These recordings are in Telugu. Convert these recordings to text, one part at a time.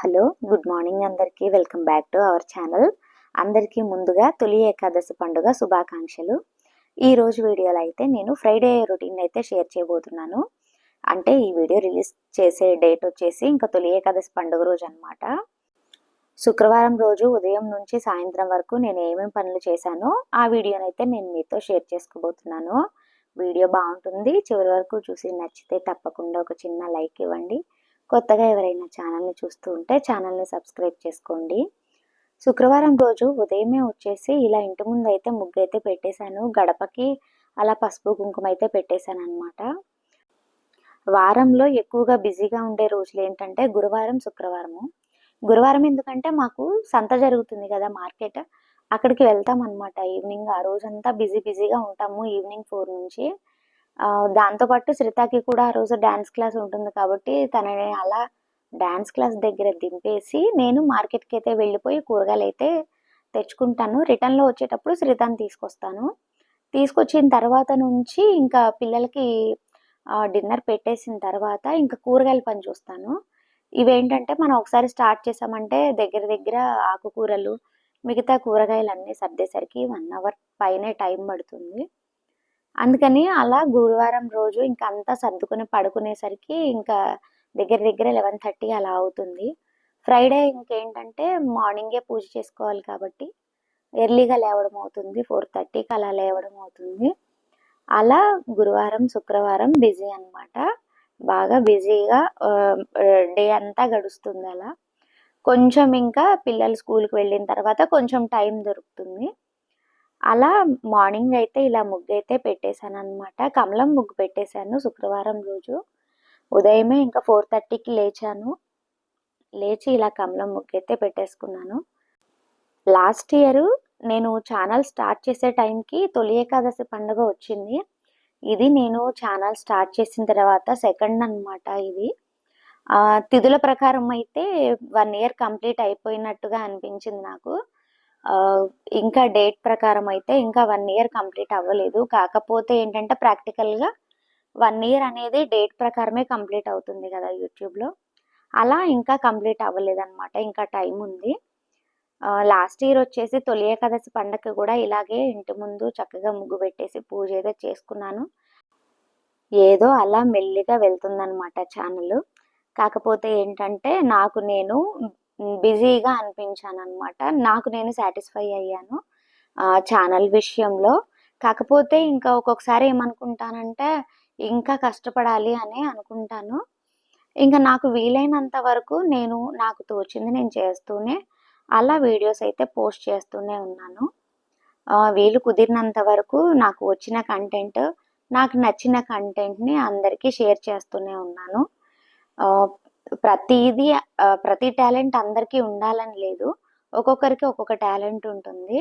హలో గుడ్ మార్నింగ్ అందరికీ. Welcome back to our channel. అందరికీ ముందుగా తొలి ఏకాదశి పండుగ శుభాకాంక్షలు. ఈ రోజు వీడియోలో అయితే నేను ఫ్రైడే రొటీన్ అయితే షేర్ చేయబోతున్నాను. అంటే ఈ వీడియో రిలీజ్ చేసే డేట్ వచ్చేసి ఇంకా తొలి ఏకాదశి పండుగ రోజు అనమాట శుక్రవారం రోజు ఉదయం నుంచి సాయంత్రం వరకు నేను ఏమేమి పనులు చేశానో ఆ వీడియోనైతే నేను మీతో షేర్ చేసుకోబోతున్నాను. వీడియో బాగుంటుంది. చివరి వరకు చూసి నచ్చితే తప్పకుండా ఒక చిన్న లైక్ ఇవ్వండి. కొత్తగా ఎవరైనా ఛానల్ని చూస్తూ ఉంటే ఛానల్ని సబ్స్క్రైబ్ చేసుకోండి. శుక్రవారం రోజు ఉదయమే వచ్చేసి ఇలా ఇంటి ముందు అయితే ముగ్గు అయితే పెట్టేశాను. గడపకి అలా పసుపు కుంకుమ అయితే పెట్టేశాను అనమాట వారంలో ఎక్కువగా బిజీగా ఉండే రోజులు ఏంటంటే గురువారం శుక్రవారము. గురువారం ఎందుకంటే మాకు సంత జరుగుతుంది కదా మార్కెట్. అక్కడికి వెళ్తాం అనమాట ఈవినింగ్. ఆ రోజంతా బిజీ బిజీగా ఉంటాము ఈవినింగ్ ఫోర్ నుంచి. దాంతోపాటు శ్రితాకి కూడా ఆ రోజు డ్యాన్స్ క్లాస్ ఉంటుంది కాబట్టి తనని అలా డ్యాన్స్ క్లాస్ దగ్గర దింపేసి నేను మార్కెట్కి అయితే వెళ్ళిపోయి కూరగాయలు అయితే తెచ్చుకుంటాను. రిటర్న్లో వచ్చేటప్పుడు శ్రీతాన్ని తీసుకొస్తాను. తీసుకొచ్చిన తర్వాత నుంచి ఇంకా పిల్లలకి డిన్నర్ పెట్టేసిన తర్వాత ఇంకా కూరగాయల పని చూస్తాను. ఇవేంటంటే మనం ఒకసారి స్టార్ట్ చేసామంటే దగ్గర దగ్గర ఆకుకూరలు మిగతా కూరగాయలు అన్నీ సర్దేసరికి వన్ అవర్ పైనే టైం పడుతుంది. అందుకని అలా గురువారం రోజు ఇంకా అంతా సర్దుకుని పడుకునేసరికి ఇంకా దగ్గర దగ్గర లెవెన్ థర్టీ అలా అవుతుంది. ఫ్రైడే ఇంకేంటంటే మార్నింగే పూజ చేసుకోవాలి కాబట్టి ఎర్లీగా లేవడం అవుతుంది. ఫోర్ థర్టీకి అలా లేవడం అవుతుంది. అలా గురువారం శుక్రవారం బిజీ అనమాట బాగా బిజీగా డే అంతా గడుస్తుంది అలా. కొంచెం ఇంకా పిల్లలు స్కూల్కి వెళ్ళిన తర్వాత కొంచెం టైం దొరుకుతుంది. అలా మార్నింగ్ అయితే ఇలా ముగ్గు అయితే పెట్టేశాను అనమాట కమలం ముగ్గు పెట్టేశాను శుక్రవారం రోజు. ఉదయమే ఇంకా ఫోర్ థర్టీకి లేచాను. లేచి ఇలా కమలం ముగ్గు అయితే పెట్టేసుకున్నాను. లాస్ట్ ఇయర్ నేను ఛానల్ స్టార్ట్ చేసే టైంకి తొలి ఏకాదశి పండుగ వచ్చింది. ఇది నేను ఛానల్ స్టార్ట్ చేసిన తర్వాత సెకండ్ అనమాట ఇది. తిథుల ప్రకారం అయితే వన్ ఇయర్ కంప్లీట్ అయిపోయినట్టుగా అనిపించింది నాకు. ఇంకా డేట్ ప్రకారం అయితే ఇంకా వన్ ఇయర్ కంప్లీట్ అవ్వలేదు. కాకపోతే ఏంటంటే ప్రాక్టికల్గా వన్ ఇయర్ అనేది డేట్ ప్రకారమే కంప్లీట్ అవుతుంది కదా యూట్యూబ్లో. అలా ఇంకా కంప్లీట్ అవ్వలేదు అనమాట ఇంకా టైం ఉంది. లాస్ట్ ఇయర్ వచ్చేసి తొలి ఏకాదశి పండగ కూడా ఇలాగే ఇంటి ముందు చక్కగా ముగ్గు పెట్టేసి పూజ ఏదో చేసుకున్నాను. ఏదో అలా మెల్లిగా వెళ్తుందనమాట ఛానల్. కాకపోతే ఏంటంటే నాకు నేను బిజీగా అనిపించాను అనమాట నాకు నేను సాటిస్ఫై అయ్యాను ఛానల్ విషయంలో. కాకపోతే ఇంకా ఒక్కొక్కసారి ఏమనుకుంటానంటే ఇంకా కష్టపడాలి అని అనుకుంటాను. ఇంకా నాకు వీలైనంత వరకు నేను నాకు తోచింది నేను చేస్తూనే అలా వీడియోస్ అయితే పోస్ట్ చేస్తూనే ఉన్నాను. వీలు కుదిరినంత వరకు నాకు వచ్చిన కంటెంట్ నాకు నచ్చిన కంటెంట్ని అందరికీ షేర్ చేస్తూనే ఉన్నాను. ప్రతిదీ ప్రతి టాలెంట్ అందరికీ ఉండాలని లేదు. ఒక్కొక్కరికి ఒక్కొక్క టాలెంట్ ఉంటుంది.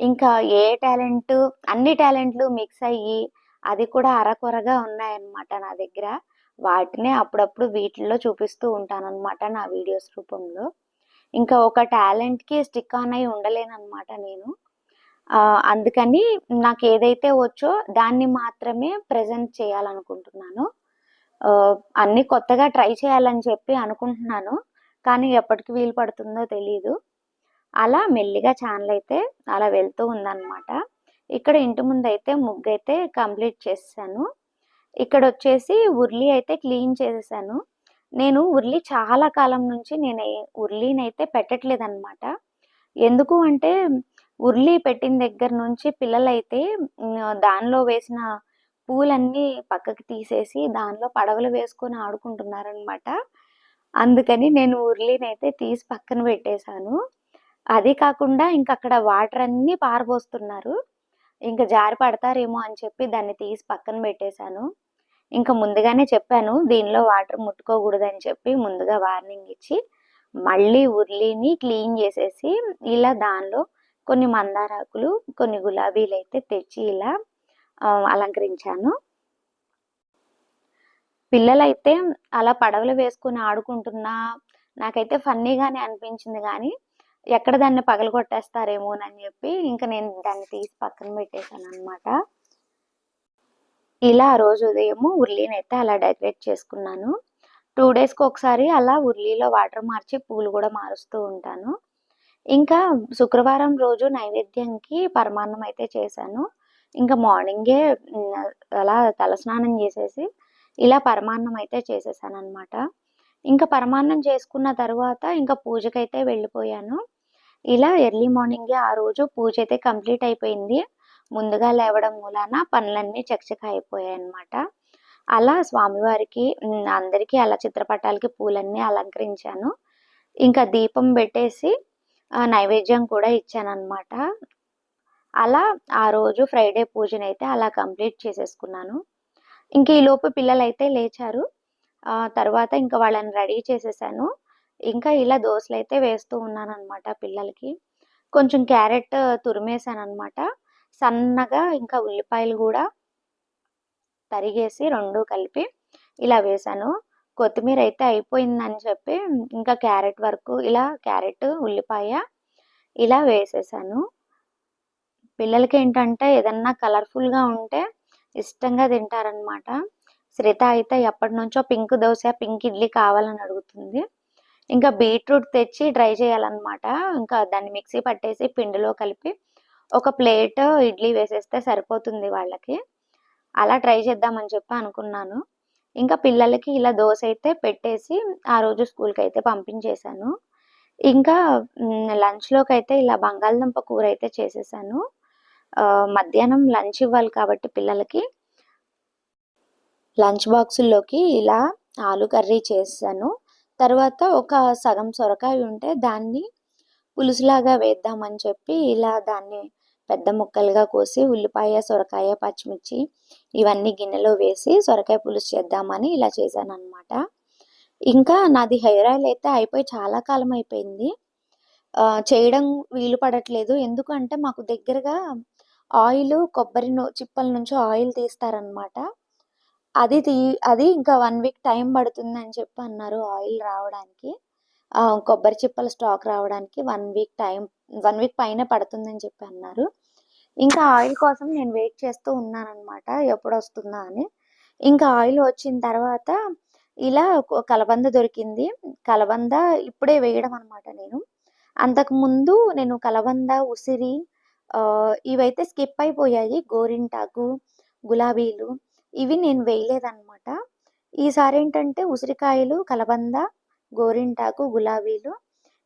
ఇంకా ఏ టాలెంట్ అన్ని టాలెంట్లు మిక్స్ అయ్యి అది కూడా అరకొరగా ఉన్నాయన్నమాట నా దగ్గర. వాటినే అప్పుడప్పుడు వీటిల్లో చూపిస్తూ ఉంటానన్నమాట నా వీడియోస్ రూపంలో. ఇంకా ఒక టాలెంట్కి స్టిక్ ఆన్ అయి ఉండలేనమాట నేను. అందుకని నాకు ఏదైతే వచ్చో దాన్ని మాత్రమే ప్రజెంట్ చేయాలనుకుంటున్నాను. అన్ని కొత్తగా ట్రై చేయాలని చెప్పి అనుకుంటున్నాను. కానీ ఎప్పటికి వీలు పడుతుందో తెలియదు అలా మెల్లిగా ఛానల్ అయితే అలా వెళ్తూ ఉందన్నమాట. ఇక్కడ ఇంటి ముందు అయితే ముగ్గు అయితే కంప్లీట్ చేసాను ఇక్కడ వచ్చేసి ఉర్లీ అయితే క్లీన్ చేసేసాను. నేను ఉర్లీ చాలా కాలం నుంచి నేను ఉర్లీని అయితే పెట్టట్లేదు అనమాట ఎందుకు అంటే ఉర్లీ పెట్టిన దగ్గర నుంచి పిల్లలైతే దానిలో వేసిన పూలన్నీ పక్కకి తీసేసి దానిలో పడవలు వేసుకొని ఆడుకుంటున్నారనమాట అందుకని నేను ఉర్లీని అయితే తీసి పక్కన పెట్టేశాను. అది కాకుండా ఇంకా అక్కడ వాటర్ అన్నీ పారబోస్తున్నారు. ఇంకా జారి పడతారేమో అని చెప్పి దాన్ని తీసి పక్కన పెట్టేశాను. ఇంకా ముందుగానే చెప్పాను దీనిలో వాటర్ ముట్టుకోకూడదని చెప్పి ముందుగా వార్నింగ్ ఇచ్చి మళ్ళీ ఉర్లీని క్లీన్ చేసేసి ఇలా దానిలో కొన్ని మందారాకులు కొన్ని గులాబీలు అయితే తెచ్చి ఇలా అలంకరించాను. పిల్లలైతే అలా పడవలు వేసుకుని ఆడుకుంటున్నా నాకైతే ఫన్నీగానే అనిపించింది కానీ ఎక్కడ దాన్ని పగలగొట్టేస్తారేమోనని చెప్పి ఇంకా నేను దాన్ని తీసి పక్కన పెట్టేశాను అనమాట ఇలా ఆ రోజు ఉదయము ఉర్లీని అయితే అలా డెకరేట్ చేసుకున్నాను. టూ డేస్కి ఒకసారి అలా ఉర్లీలో వాటర్ మార్చి పూలు కూడా మారుస్తూ ఉంటాను. ఇంకా శుక్రవారం రోజు నైవేద్యంకి పరమాన్నం అయితే చేశాను. ఇంకా మార్నింగే అలా తలస్నానం చేసేసి ఇలా పరమాన్నం అయితే చేసేసాను అనమాట ఇంకా పరమాన్నం చేసుకున్న తర్వాత ఇంకా పూజకైతే వెళ్ళిపోయాను. ఇలా ఎర్లీ మార్నింగే ఆ రోజు పూజ అయితే కంప్లీట్ అయిపోయింది. ముందుగా లేవడం మూలాన పనులన్నీ చకచక అయిపోయాయి అనమాట అలా స్వామివారికి అందరికీ అలా చిత్రపటాలకి పూలన్నీ అలంకరించాను. ఇంకా దీపం పెట్టేసి నైవేద్యం కూడా ఇచ్చానమాట అలా ఆ రోజు ఫ్రైడే పూజనైతే అయితే అలా కంప్లీట్ చేసేసుకున్నాను. ఇంక ఈలోపు పిల్లలైతే పిల్లలు అయితే లేచారు తర్వాత ఇంకా వాళ్ళని రెడీ చేసేసాను. ఇంకా ఇలా దోశలు అయితే వేస్తూ ఉన్నాను అనమాట పిల్లలకి. కొంచెం క్యారెట్ తురిమేసాను అనమాట సన్నగా ఇంకా ఉల్లిపాయలు కూడా తరిగేసి రెండు కలిపి ఇలా వేసాను కొత్తిమీర అయితే అయిపోయిందని చెప్పి ఇంకా క్యారెట్ వరకు ఇలా క్యారెట్ ఉల్లిపాయ ఇలా వేసేసాను. పిల్లలకి ఏంటంటే ఏదన్నా కలర్ఫుల్గా ఉంటే ఇష్టంగా తింటారనమాట శ్రిత అయితే ఎప్పటి నుంచో పింక్ దోశ పింక్ ఇడ్లీ కావాలని అడుగుతుంది. ఇంకా బీట్రూట్ తెచ్చి డ్రై చేయాలన్నమాట. ఇంకా దాన్ని మిక్సీ పట్టేసి పిండిలో కలిపి ఒక ప్లేట్ ఇడ్లీ వేసేస్తే సరిపోతుంది వాళ్ళకి. అలా ట్రై చేద్దామని చెప్పి అనుకున్నాను. ఇంకా పిల్లలకి ఇలా దోశ అయితే పెట్టేసి ఆ రోజు స్కూల్కి అయితే పంపించేశాను. ఇంకా లంచ్లోకి అయితే ఇలా బంగాళదుంప కూర అయితే చేసేసాను. మధ్యాహ్నం లంచ్ ఇవ్వాలి కాబట్టి పిల్లలకి లంచ్ బాక్సుల్లోకి ఇలా ఆలు కర్రీ చేసాను తర్వాత ఒక సగం సొరకాయ ఉంటే దాన్ని పులుసులాగా వేద్దామని చెప్పి ఇలా దాన్ని పెద్ద ముక్కలుగా కోసి ఉల్లిపాయ సొరకాయ పచ్చిమిర్చి ఇవన్నీ గిన్నెలో వేసి సొరకాయ పులుసు చేద్దామని ఇలా చేశాను అనమాట ఇంకా నాది హెయిర్ ఆయిల్ అయితే అయిపోయి చాలా కాలం అయిపోయింది. చేయడం వీలు పడట్లేదు. ఎందుకంటే మాకు దగ్గరగా ఆయిల్ కొబ్బరి చిప్పల నుంచి ఆయిల్ తీస్తారనమాట అది తీ అది ఇంకా వన్ వీక్ టైం పడుతుంది అని చెప్పి అన్నారు ఆయిల్ రావడానికి. కొబ్బరి చిప్పల స్టాక్ రావడానికి one week time one week పైన పడుతుందని చెప్పి అన్నారు. ఇంకా ఆయిల్ కోసం నేను వెయిట్ చేస్తూ ఉన్నానన్నమాట ఎప్పుడు వస్తుందా అని. ఇంకా ఆయిల్ వచ్చిన తర్వాత ఇలా కలబంద దొరికింది. కలబంద ఇప్పుడే వేయడం అనమాట నేను. అంతకుముందు నేను కలబంద ఉసిరి ఇవైతే స్కిప్ అయిపోయాయి. గోరింటాకు గులాబీలు ఇవి నేను వేయలేదన్నమాట. ఈసారి ఏంటంటే ఉసిరికాయలు కలబంద గోరింటాకు గులాబీలు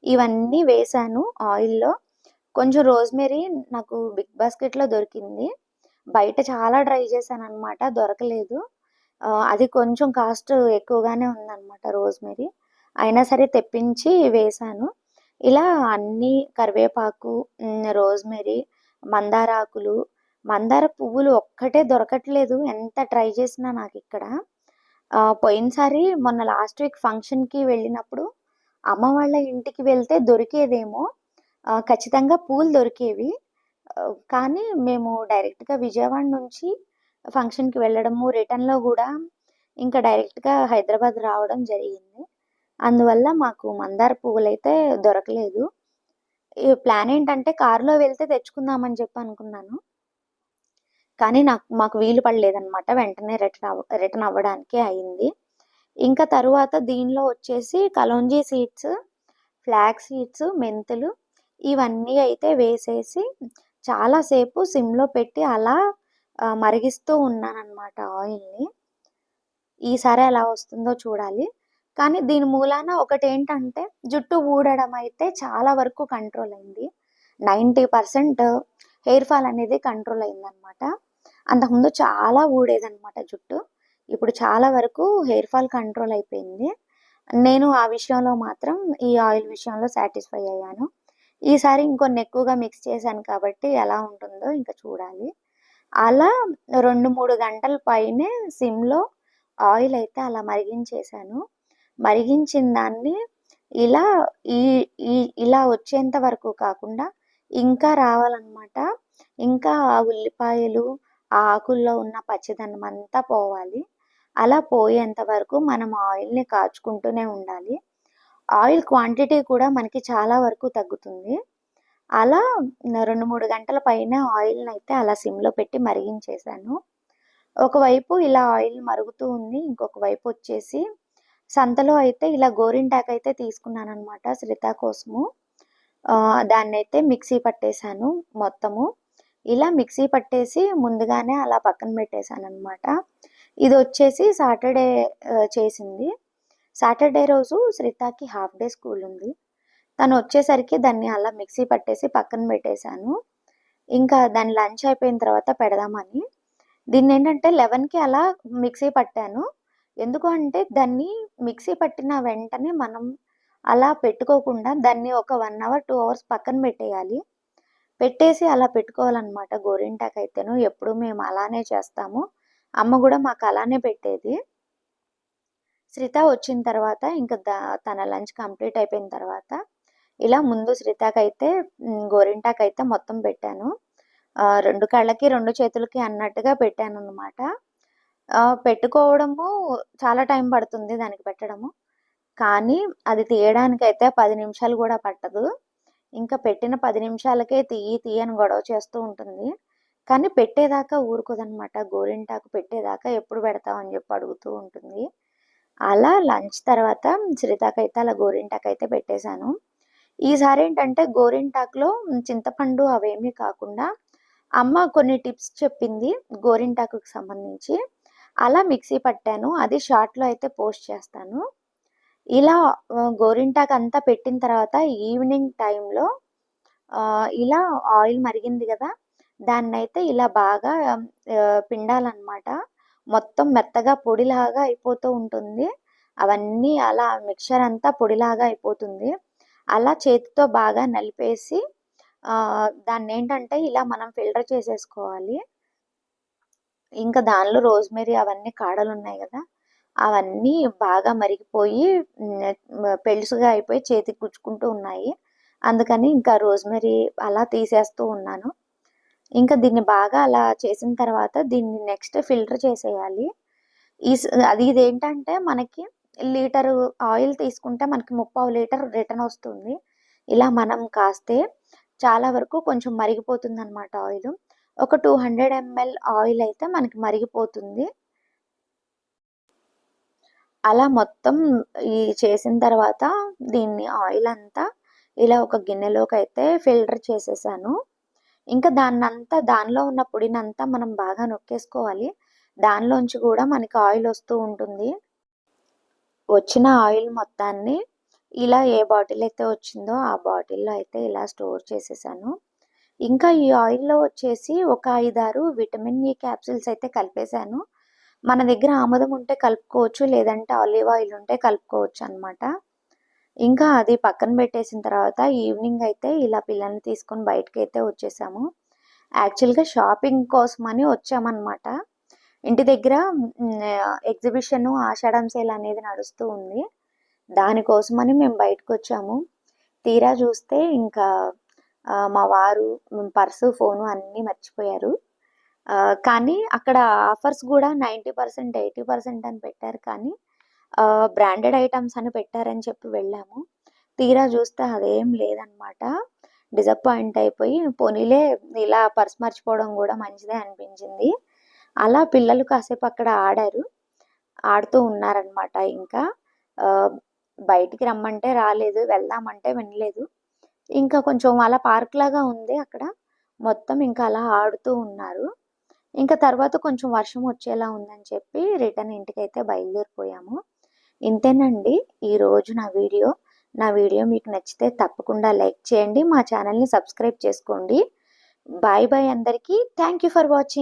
ఇవన్నీ వేసాను ఆయిల్లో. కొంచెం రోజ్మెరీ నాకు బిగ్ బాస్కెట్లో దొరికింది. బయట చాలా ట్రై చేశాను అనమాట దొరకలేదు అది కొంచెం కాస్ట్ ఎక్కువగానే ఉందన్నమాట రోజ్మెరీ. అయినా సరే తెప్పించి వేశాను. ఇలా అన్ని కరివేపాకు రోజ్మెరీ మందార ఆకులు మందార పువ్వులు ఒక్కటే దొరకట్లేదు. ఎంత ట్రై చేసినా నాకు ఇక్కడ. పోయినసారి మొన్న లాస్ట్ వీక్ ఫంక్షన్కి వెళ్ళినప్పుడు అమ్మ వాళ్ళ ఇంటికి వెళ్తే దొరికేదేమో. ఖచ్చితంగా పూలు దొరికేవి. కానీ మేము డైరెక్ట్గా విజయవాడ నుంచి ఫంక్షన్కి వెళ్ళడము రిటర్న్లో కూడా ఇంకా డైరెక్ట్గా హైదరాబాద్ రావడం జరిగింది. అందువల్ల మాకు మందార పువ్వులు అయితే దొరకలేదు. ప్లాన్ ఏంటంటే కారులో వెళ్తే తెచ్చుకుందామని చెప్పి అనుకున్నాను. కానీ నాకు మాకు వీలు పడలేదనమాట వెంటనే రిటర్న్ అవ్వ రిటర్న్ అవ్వడానికే అయింది. ఇంకా తరువాత దీనిలో వచ్చేసి కలోంజీ సీడ్స్ ఫ్లాగ్ సీడ్స్ మెంతులు ఇవన్నీ అయితే వేసేసి చాలాసేపు సిమ్లో పెట్టి అలా మరిగిస్తూ ఉన్నానన్నమాట ఆయిల్ని. ఈసారి ఎలా వస్తుందో చూడాలి. కానీ దీని మూలాన ఒకటి ఏంటంటే జుట్టు ఊడడం అయితే చాలా వరకు కంట్రోల్ అయింది. నైంటీ పర్సెంట్ హెయిర్ ఫాల్ అనేది కంట్రోల్ అయిందనమాట అంతకుముందు చాలా ఊడేదనమాట జుట్టు. ఇప్పుడు చాలా వరకు హెయిర్ ఫాల్ కంట్రోల్ అయిపోయింది. నేను ఆ విషయంలో మాత్రం ఈ ఆయిల్ విషయంలో సాటిస్ఫై అయ్యాను. ఈసారి ఇంకొన్ని ఎక్కువగా మిక్స్ చేశాను కాబట్టి ఎలా ఉంటుందో ఇంకా చూడాలి. అలా రెండు మూడు గంటల పైనే సిమ్లో ఆయిల్ అయితే అలా మరిగించేశాను. మరిగించిన దాన్ని ఇలా ఈ ఈ ఇలా వచ్చేంత వరకు కాకుండా ఇంకా రావాలన్నమాట. ఇంకా ఆ ఉల్లిపాయలు ఆ ఆకుల్లో ఉన్న పచ్చిదనం అంతా పోవాలి. అలా పోయేంత వరకు మనం ఆయిల్ని కాచుకుంటూనే ఉండాలి. ఆయిల్ క్వాంటిటీ కూడా మనకి చాలా వరకు తగ్గుతుంది. అలా రెండు మూడు గంటల పైన ఆయిల్ని అయితే అలా సిమ్లో పెట్టి మరిగించేశాను. ఒకవైపు ఇలా ఆయిల్ మరుగుతూ ఉంది ఇంకొక వైపు వచ్చేసి సంతలో అయితే ఇలా గోరింటాకు అయితే తీసుకున్నాను అనమాట శ్రిత కోసము. దాన్ని అయితే మిక్సీ పట్టేశాను మొత్తము. ఇలా మిక్సీ పట్టేసి ముందుగానే అలా పక్కన పెట్టేశాను అనమాట ఇది వచ్చేసి సాటర్డే చేసింది. సాటర్డే రోజు శ్రీతాకి హాఫ్ డే స్కూల్ ఉంది. తను వచ్చేసరికి దాన్ని అలా మిక్సీ పట్టేసి పక్కన పెట్టేశాను. ఇంకా దాని లంచ్ అయిపోయిన తర్వాత పెడదామని. దీన్ని ఏంటంటే లెవెన్కి అలా మిక్సీ పట్టాను. ఎందుకు అంటే దాన్ని మిక్సీ పట్టిన వెంటనే మనం అలా పెట్టుకోకుండా దాన్ని ఒక వన్ అవర్ టూ అవర్స్ పక్కన పెట్టేయాలి. పెట్టేసి అలా పెట్టుకోవాలన్నమాట గోరింటాకు అయితేను ఎప్పుడు మేము అలానే చేస్తాము. అమ్మ కూడా మాకు అలానే పెట్టేది. శ్రిత వచ్చిన తర్వాత ఇంకా తన లంచ్ కంప్లీట్ అయిపోయిన తర్వాత ఇలా ముందు శ్రితాకైతే గోరింటాకైతే మొత్తం పెట్టాను. రెండు కళ్ళకి రెండు చేతులకి అన్నట్టుగా పెట్టాను అనమాట పెట్టుకోవడము చాలా టైం పడుతుంది దానికి పెట్టడము. కానీ అది తీయడానికైతే పది నిమిషాలు కూడా పట్టదు. ఇంకా పెట్టిన పది నిమిషాలకే తీయి తీయని గొడవ చేస్తూ ఉంటుంది. కానీ పెట్టేదాకా ఊరుకోదనమాట. గోరింటాకు పెట్టేదాకా ఎప్పుడు పెడతావు అని చెప్పి అడుగుతూ ఉంటుంది. అలా లంచ్ తర్వాత శ్రీతాకైతే అలా గోరింటాకు అయితే పెట్టేశాను. ఈసారి ఏంటంటే గోరింటాకులో చింతపండు అవేమీ కాకుండా అమ్మ కొన్ని టిప్స్ చెప్పింది గోరింటాకుకి సంబంధించి. అలా మిక్సీ పట్టాను. అది షార్ట్లో అయితే పోస్ట్ చేస్తాను. ఇలా గోరింటాకు అంతా పెట్టిన తర్వాత ఈవినింగ్ టైంలో ఇలా ఆయిల్ మరిగింది కదా దాన్ని అయితే ఇలా బాగా పిండాలన్నమాట. మొత్తం మెత్తగా పొడిలాగా అయిపోతూ ఉంటుంది. అవన్నీ అలా మిక్చర్ అంతా పొడిలాగా అయిపోతుంది. అలా చేతితో బాగా నలిపేసి దాన్ని ఏంటంటే ఇలా మనం ఫిల్టర్ చేసేసుకోవాలి. ఇంకా దానిలో రోజ్మెరీ అవన్నీ కాడలు ఉన్నాయి కదా అవన్నీ బాగా మరిగిపోయి పెలుసుగా అయిపోయి చేతికి గుచ్చుకుంటూ ఉన్నాయి. అందుకని ఇంకా రోజ్మెరీ అలా తీసేస్తూ ఉన్నాను. ఇంకా దీన్ని బాగా అలా చేసిన తర్వాత దీన్ని నెక్స్ట్ ఫిల్టర్ చేసేయాలి. ఈ అది ఇదేంటంటే మనకి లీటరు ఆయిల్ తీసుకుంటే మనకి ముప్పావు లీటర్ రిటర్న్ వస్తుంది. ఇలా మనం కాస్తే చాలా వరకు కొంచెం మరిగిపోతుంది అనమాట ఆయిల్. ఒక టూ హండ్రెడ్ ఎంఎల్ ఆయిల్ అయితే మనకి మరిగిపోతుంది. అలా మొత్తం ఈ చేసిన తర్వాత దీన్ని ఆయిల్ అంతా ఇలా ఒక గిన్నెలోకి అయితే ఫిల్టర్ చేసేసాను. ఇంకా దాన్నంతా దానిలో ఉన్న పొడినంతా మనం బాగా నొక్కేసుకోవాలి. దానిలోంచి కూడా మనకి ఆయిల్ వస్తూ ఉంటుంది. వచ్చిన ఆయిల్ మొత్తాన్ని ఇలా ఏ బాటిల్ అయితే వచ్చిందో ఆ బాటిల్లో అయితే ఇలా స్టోర్ చేసేసాను. ఇంకా ఈ ఆయిల్లో వచ్చేసి ఒక ఐదారు విటమిన్ ఈ క్యాప్సిల్స్ అయితే కలిపేశాను. మన దగ్గర ఆముదం ఉంటే కలుపుకోవచ్చు లేదంటే ఆలివ్ ఆయిల్ ఉంటే కలుపుకోవచ్చు అనమాట ఇంకా అది పక్కన పెట్టేసిన తర్వాత ఈవినింగ్ అయితే ఇలా పిల్లల్ని తీసుకొని బయటకి అయితే వచ్చేసాము. యాక్చువల్గా షాపింగ్ కోసమని వచ్చామన్నమాట. ఇంటి దగ్గర ఎగ్జిబిషన్ ఆషాఢం సేల్ అనేది నడుస్తూ ఉంది. దానికోసమని మేము బయటకు వచ్చాము తీరా చూస్తే ఇంకా మా వారు పర్సు ఫోను అన్నీ మర్చిపోయారు. కానీ అక్కడ ఆఫర్స్ కూడా నైంటీ పర్సెంట్ ఎయిటీ పర్సెంట్ అని పెట్టారు. కానీ బ్రాండెడ్ ఐటమ్స్ అని పెట్టారని చెప్పి వెళ్ళాము. తీరా చూస్తే అదేం లేదనమాట డిసప్పాయింట్ అయిపోయి పోనీలే ఇలా పర్స్ మర్చిపోవడం కూడా మంచిదే అనిపించింది. అలా పిల్లలు కాసేపు అక్కడ ఆడారు. ఆడుతూ ఉన్నారనమాట ఇంకా. బయటికి రమ్మంటే రాలేదు. వెళ్దామంటే వినలేదు. ఇంకా కొంచెం అలా పార్క్ లాగా ఉంది అక్కడ. మొత్తం ఇంకా అలా ఆడుతూ ఉన్నారు. ఇంకా తర్వాత కొంచెం వర్షం వచ్చేలా ఉందని చెప్పి రిటర్న్ ఇంటికైతే బయలుదేరిపోయాము. ఇంతేనండి ఈరోజు నా వీడియో. నా వీడియో మీకు నచ్చితే తప్పకుండా లైక్ చేయండి. మా ఛానల్ని సబ్స్క్రైబ్ చేసుకోండి. బాయ్ బాయ్ అందరికీ. Thank you for watching.